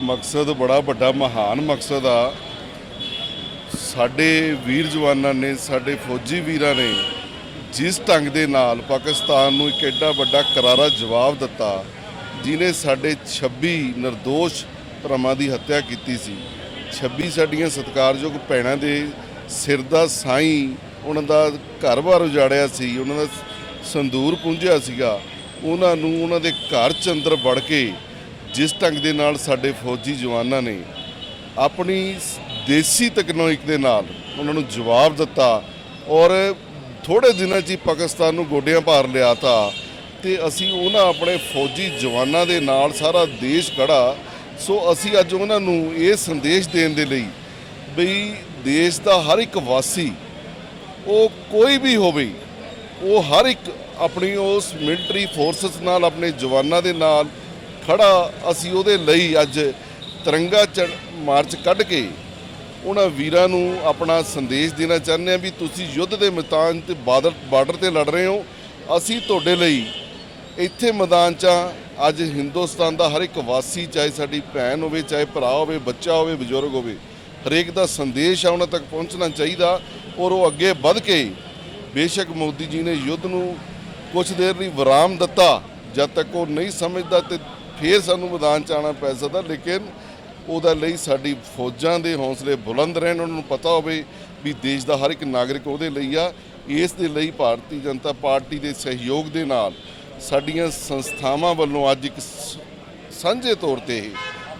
ਮਕਸਦ ਬੜਾ ਵੱਡਾ, ਮਹਾਨ ਮਕਸਦ ਆ। ਸਾਡੇ ਵੀਰ ਜਵਾਨਾਂ ਨੇ, ਸਾਡੇ ਫੌਜੀ ਵੀਰਾਂ ਨੇ ਜਿਸ ਢੰਗ ਦੇ ਨਾਲ ਪਾਕਿਸਤਾਨ ਨੂੰ ਇੱਕ ਐਡਾ ਵੱਡਾ ਕਰਾਰਾ ਜਵਾਬ ਦਿੱਤਾ ਜਿਨੇ ਸਾਡੇ 26 નિર્ਦੋਸ਼ ਭਰਾਵਾਂ ਦੀ ਹੱਤਿਆ ਕੀਤੀ ਸੀ। 26 ਸਾਡੀਆਂ ਸਤਿਕਾਰਯੋਗ ਭੈਣਾਂ ਦੇ ਸਿਰ ਦਾ ਸਾਈਂ ਉਹਨਾਂ ਦਾ ਘਰ-ਬਾਰ ਉਜਾੜਿਆ ਸੀ, ਉਹਨਾਂ ਦਾ ਸੰਦੂਰ ਪੁੰਝਿਆ ਸੀਗਾ। ਉਹਨਾਂ ਨੂੰ ਉਹਨਾਂ ਦੇ ਘਰ ਚ ਅੰਦਰ ਵੜ ਕੇ ਜਿਸ ਢੰਗ ਦੇ ਨਾਲ ਸਾਡੇ ਫੌਜੀ ਜਵਾਨਾਂ ਨੇ ਆਪਣੀ ਦੇਸੀ ਤਕਨੀਕ ਦੇ ਨਾਲ ਉਹਨਾਂ ਨੂੰ ਜਵਾਬ ਦਿੱਤਾ ਔਰ ਥੋੜੇ ਦਿਨਾਂ 'ਚ ਹੀ ਪਾਕਿਸਤਾਨ ਨੂੰ ਗੋਡਿਆਂ ਭਾਰ ਲਿਆ ਤਾ ਤੇ ਅਸੀਂ ਉਹਨਾਂ ਆਪਣੇ ਫੌਜੀ ਜਵਾਨਾਂ ਦੇ ਨਾਲ ਸਾਰਾ ਦੇਸ਼ ਖੜਾ। ਸੋ ਅਸੀਂ ਅੱਜ ਉਹਨਾਂ ਨੂੰ ਇਹ ਸੰਦੇਸ਼ ਦੇਣ ਦੇ ਲਈ ਬਈ ਦੇਸ਼ ਦਾ ਹਰ ਇੱਕ ਵਾਸੀ, ਉਹ ਕੋਈ ਵੀ ਹੋਵੇ, ਉਹ ਹਰ ਇੱਕ ਆਪਣੀ ਉਸ ਮਿਲਟਰੀ ਫੋਰਸਸ ਨਾਲ, ਆਪਣੇ ਜਵਾਨਾਂ ਦੇ ਨਾਲ ਖੜਾ ਅਸੀਂ ਉਹਦੇ ਲਈ ਅੱਜ ਤਿਰੰਗਾ ਚੜ੍ਹ- ਮਾਰਚ ਕੱਢ ਕੇ ਉਹਨਾਂ ਵੀਰਾਂ ਨੂੰ ਆਪਣਾ ਸੰਦੇਸ਼ ਦੇਣਾ ਚਾਹੁੰਦੇ ਹਾਂ ਵੀ ਤੁਸੀਂ ਯੁੱਧ ਦੇ ਮੈਦਾਨ ਤੇ ਬਾਰਡਰ ਬਾਰਡਰ ਤੇ ਲੜ ਰਹੇ ਹੋ ਅਸੀਂ ਤੁਹਾਡੇ ਲਈ ਇੱਥੇ ਮੈਦਾਨ 'ਚ ਹਾਂ। ਅੱਜ ਹਿੰਦੁਸਤਾਨ ਦਾ ਹਰ ਇੱਕ ਵਾਸੀ, ਚਾਹੇ ਸਾਡੀ ਭੈਣ ਹੋਵੇ, ਚਾਹੇ ਭਰਾ ਹੋਵੇ, ਬੱਚਾ ਹੋਵੇ, ਬਜ਼ੁਰਗ ਹੋਵੇ, ਹਰੇਕ ਦਾ ਸੰਦੇਸ਼ ਆ ਉਹਨਾਂ ਤੱਕ ਪਹੁੰਚਣਾ ਚਾਹੀਦਾ ਔਰ ਉਹ ਅੱਗੇ ਵੱਧ ਕੇ ਬੇਸ਼ੱਕ ਮੋਦੀ ਜੀ ਨੇ ਯੁੱਧ ਨੂੰ ਕੁਝ ਦੇਰ ਲਈ ਵਿਰਾਮ ਦਿੱਤਾ ਜਦ ਤੱਕ ਉਹ ਨਹੀਂ ਸਮਝਦਾ ਤੇ ਫੇਰ ਸਾਨੂੰ ਮੈਦਾਨ 'ਚ ਆਉਣਾ ਪੈ ਸਕਦਾ, ਲੇਕਿਨ ਉਹਦਾ ਲਈ ਸਾਡੀ ਫੌਜਾਂ ਦੇ ਹੌਸਲੇ ਬੁਲੰਦ ਰਹਿਣ, ਉਹਨਾਂ ਨੂੰ ਪਤਾ ਹੋਵੇ ਵੀ ਦੇਸ਼ ਦਾ ਹਰ ਇੱਕ ਨਾਗਰਿਕ ਉਹਦੇ ਲਈ ਆ। ਇਸ ਦੇ ਲਈ ਭਾਰਤੀ ਜਨਤਾ ਪਾਰਟੀ ਦੇ ਸਹਿਯੋਗ ਦੇ ਨਾਲ ਸਾਡੀਆਂ ਸੰਸਥਾਵਾਂ ਵੱਲੋਂ ਅੱਜ ਇੱਕ ਸਾਂਝੇ ਤੌਰ ਤੇ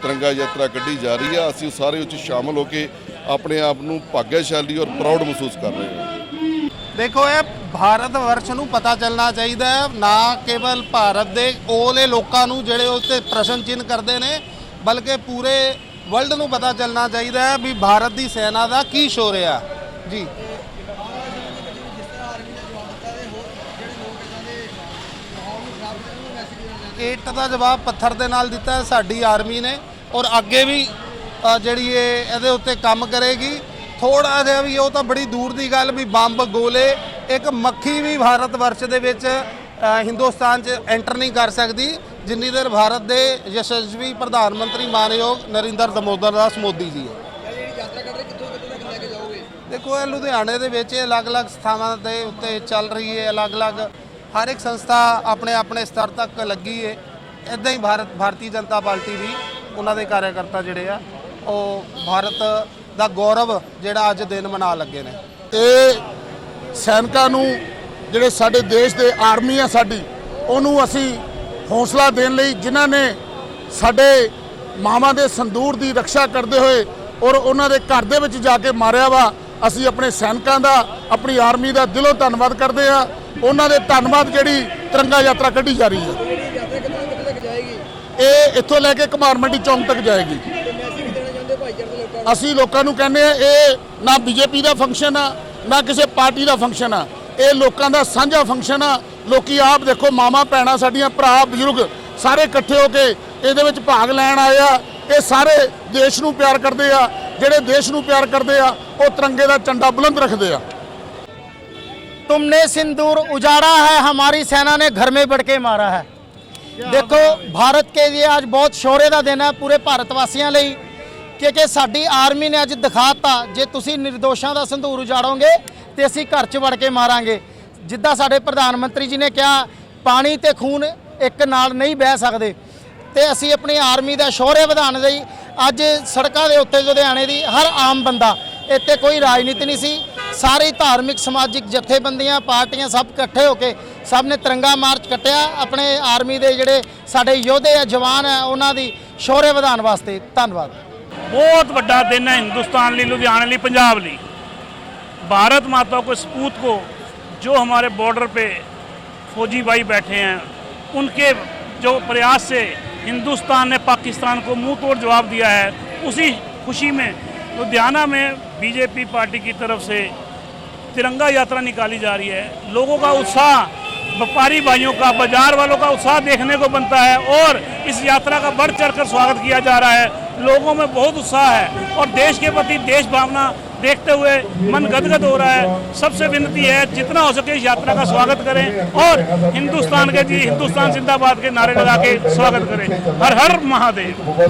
ਤਿਰੰਗਾ ਯਾਤਰਾ ਕੱਢੀ ਜਾ ਰਹੀ ਆ। ਅਸੀਂ ਉਹ ਸਾਰੇ ਉੱਚ ਸ਼ਾਮਲ ਹੋ ਕੇ ਆਪਣੇ ਆਪ ਨੂੰ ਭਾਗਿਆਸ਼ਾਲੀ ਔਰ ਪ੍ਰਾਊਡ ਮਹਿਸੂਸ ਕਰ ਰਹੇ ਹਾਂ। ਦੇਖੋ, ਇਹ ਭਾਰਤ ਵਰਸ਼ ਨੂੰ ਪਤਾ ਚੱਲਣਾ ਚਾਹੀਦਾ ਹੈ। ਨਾ ਕੇਵਲ ਭਾਰਤ ਦੇ, ਉਹਲੇ ਲੋਕਾਂ ਨੂੰ ਜਿਹੜੇ ਉਸ ਤੇ ਪ੍ਰਸ਼ਨ ਚਿੰਨ੍ਹ ਕਰਦੇ ਨੇ, ਬਲਕਿ ਪੂਰੇ ਵਰਲਡ ਨੂੰ ਪਤਾ ਚੱਲਣਾ ਚਾਹੀਦਾ ਹੈ ਵੀ ਭਾਰਤ ਦੀ ਸੈਨਾ ਦਾ ਕੀ ਸ਼ੋਰ ਆ। ਜੀ। ਇੱਟ ਦਾ ਜਵਾਬ ਪੱਥਰ ਦੇ ਨਾਲ ਦਿੱਤਾ ਹੈ, ਸਾਡੀ ਆਰਮੀ ਨੇ। ਔਰ ਅੱਗੇ ਵੀ ਜਿਹੜੀ ਇਹ, ਇਹਦੇ ਉੱਤੇ ਕੰਮ ਕਰੇਗੀ। ਥੋੜਾ ਜਿਹਾ ਵੀ, ਉਹ ਤਾਂ ਬੜੀ ਦੂਰ ਦੀ ਗੱਲ ਵੀ, ਬੰਬ, ਗੋਲੇ ਇੱਕ ਮੱਖੀ ਵੀ ਭਾਰਤ ਵਰਸ਼ ਦੇ ਵਿੱਚ ਹਿੰਦੁਸਤਾਨ 'ਚ ਐਂਟਰ ਨਹੀਂ ਕਰ ਸਕਦੀ। ਜਿੰਨੀ ਦੇਰ ਭਾਰਤ ਦੇ ਯਸ਼ਸਵੀ ਪ੍ਰਧਾਨ ਮੰਤਰੀ ਮਾਨਯੋਗ ਨਰਿੰਦਰ ਦਮੋਦਰ ਦਾਸ ਮੋਦੀ ਜੀ ਹੈ। ਦੇਖੋ, ਇਹ ਲੁਧਿਆਣੇ ਦੇ ਵਿੱਚ ਇਹ ਅਲੱਗ-ਅਲੱਗ ਸਥਾਨਾਂ ਦੇ ਉੱਤੇ ਚੱਲ ਰਹੀ ਹੈ, ਅਲੱਗ-ਅਲੱਗ ਹਰ ਇੱਕ ਸੰਸਥਾ ਆਪਣੇ ਆਪਣੇ ਸਤਰ ਤੱਕ ਲੱਗੀ ਹੈ। ਇਦਾਂ ਹੀ ਭਾਰਤ, ਭਾਰਤੀ ਜਨਤਾ ਪਾਰਟੀ ਵੀ ਉਹਨਾਂ ਦੇ ਕਾਰਜਕਰਤਾ ਜਿਹੜੇ ਆ, ਉਹ ਭਾਰਤ ਦਾ ਗੌਰਵ ਜਿਹੜਾ ਅੱਜ ਦਿਨ ਮਨਾ ਲੱਗੇ ਨੇ। ਇਹ ਸੈਨਿਕਾਂ ਨੂੰ, ਜਿਹੜੇ ਸਾਡੇ ਦੇਸ਼ ਦੇ ਆਰਮੀ ਆ ਸਾਡੀ, ਉਹਨੂੰ ਅਸੀਂ ਹੌਸਲਾ ਦੇਣ ਲਈ ਜਿਨ੍ਹਾਂ ਨੇ ਸਾਡੇ ਮਾਵਾਂ ਦੇ ਸੰਦੂਰ ਦੀ ਰੱਖਿਆ ਕਰਦੇ ਹੋਏ ਔਰ ਉਹਨਾਂ ਦੇ ਘਰ ਦੇ ਵਿੱਚ ਜਾ ਕੇ ਮਾਰਿਆ ਵਾ, ਅਸੀਂ ਆਪਣੇ ਸੈਨਿਕਾਂ ਦਾ, ਆਪਣੀ ਆਰਮੀ ਦਾ ਦਿਲੋਂ ਧੰਨਵਾਦ ਕਰਦੇ ਆ ਉਹਨਾਂ ਦੇ ਧੰਨਵਾਦ ਜਿਹੜੀ ਤਿਰੰਗਾ ਯਾਤਰਾ ਕੱਢੀ ਜਾ ਰਹੀ ਹੈ। ਇਹ ਇੱਥੋਂ ਲੈ ਕੇ ਕੁਮਾਰ ਮੰਡੀ ਚੌਂਕ ਤੱਕ ਜਾਏਗੀ। ਅਸੀਂ ਲੋਕਾਂ ਨੂੰ ਕਹਿੰਦੇ ਆ ਇਹ ਨਾ ਬੀਜੇਪੀ ਦਾ ਫੰਕਸ਼ਨ ਆ ਨਾ ਕਿਸੇ ਪਾਰਟੀ ਦਾ ਫੰਕਸ਼ਨ ਆ ਇਹ ਲੋਕਾਂ ਦਾ ਸਾਂਝਾ ਫੰਕਸ਼ਨ ਆ ਲੋਕੀ ਆਪ ਦੇਖੋ ਮਾਮਾ ਭੈਣਾਂ ਸਾਡੀਆਂ ਭਰਾ ਬਜ਼ੁਰਗ ਸਾਰੇ ਇਕੱਠੇ ਹੋ ਕੇ ਇਹਦੇ ਵਿੱਚ ਭਾਗ ਲੈਣ ਆਏ ਆ ਇਹ ਸਾਰੇ ਦੇਸ਼ ਨੂੰ ਪਿਆਰ ਕਰਦੇ ਆ ਜਿਹੜੇ ਦੇਸ਼ ਨੂੰ ਪਿਆਰ ਕਰਦੇ ਆ ਉਹ ਤਿਰੰਗੇ ਦਾ ਝੰਡਾ ਬੁਲੰਦ ਰੱਖਦੇ ਆ तुमने सिंदूर उजाड़ा है हमारी सेना ने घर में बढ़ के मारा है ਦੇਖੋ ਭਾਰਤ ਕੇ ਲਈ ਅੱਜ ਬਹੁਤ ਸ਼ੌਰੇ ਦਾ ਦਿਨ ਹੈ ਪੂਰੇ ਭਾਰਤ ਵਾਸੀਆਂ ਲਈ ਕਿਉਂਕਿ ਸਾਡੀ ਆਰਮੀ ਨੇ ਅੱਜ ਦਿਖਾਤਾ, ਜੇ ਤੁਸੀਂ ਨਿਰਦੋਸ਼ਾਂ ਦਾ ਸੰਧੂਰ ਉਜਾੜੋਗੇ ਤੇ ਅਸੀਂ ਘਰ 'ਚ ਵੜ ਕੇ ਮਾਰਾਂਗੇ। ਜਿੱਦਾਂ ਸਾਡੇ ਪ੍ਰਧਾਨ ਮੰਤਰੀ ਜੀ ਨੇ ਕਿਹਾ, ਪਾਣੀ ਤੇ ਖੂਨ ਇੱਕ ਨਾਲ ਨਹੀਂ ਬਹਿ ਸਕਦੇ। ਤੇ ਅਸੀਂ ਆਪਣੀ ਆਰਮੀ ਦਾ ਸ਼ੌਰਯ ਵਧਾਉਣ ਲਈ ਅੱਜ ਸੜਕਾਂ ਦੇ ਉੱਤੇ ਲੁਧਿਆਣੇ ਦੀ ਹਰ ਆਮ ਬੰਦਾ, ਇੱਥੇ ਕੋਈ ਰਾਜਨੀਤੀ ਨਹੀਂ ਸੀ। ਸਾਰੇ ਧਾਰਮਿਕ, ਸਮਾਜਿਕ ਜਥੇਬੰਦੀਆਂ, ਪਾਰਟੀਆਂ ਸਭ ਇਕੱਠੇ ਹੋ ਕੇ ਸਭ ਨੇ ਤਿਰੰਗਾ ਮਾਰਚ ਕੱਟਿਆ। ਆਪਣੇ ਆਰਮੀ ਦੇ ਜਿਹੜੇ ਸਾਡੇ ਯੋਧੇ ਆ, ਜਵਾਨ ਆ, ਉਹਨਾਂ ਦੀ ਸ਼ੌਰਯ ਵਧਾਉਣ ਵਾਸਤੇ ਧੰਨਵਾਦ। बहुत व्डा दिन है हिंदुस्तान ਲਈ ਲੁਧਿਆਣੇ ਲਈ पंजाब ली। भारत माता को, सपूत को, जो हमारे बॉर्डर पे फौजी भाई बैठे हैं, उनके जो प्रयास से हिंदुस्तान ने पाकिस्तान को मुँह तोड़ जवाब दिया है, उसी खुशी में लुधियाना में बीजेपी पार्टी की तरफ़ से तिरंगा यात्रा निकाली जा रही है। लोगों का उत्साह, व्यापारी भाइयों का, बाज़ार वालों का उत्साह देखने को बनता है और इस यात्रा का बढ़ चढ़ कर स्वागत किया जा रहा है। लोगों में बहुत उत्साह है और देश के प्रति देश भावना देखते हुए मन गदगद हो रहा है। सबसे विनती है, जितना हो सके इस यात्रा का स्वागत करें और हिंदुस्तान के जी, हिंदुस्तान जिंदाबाद के नारे लगा के स्वागत करें। हर हर महादेव।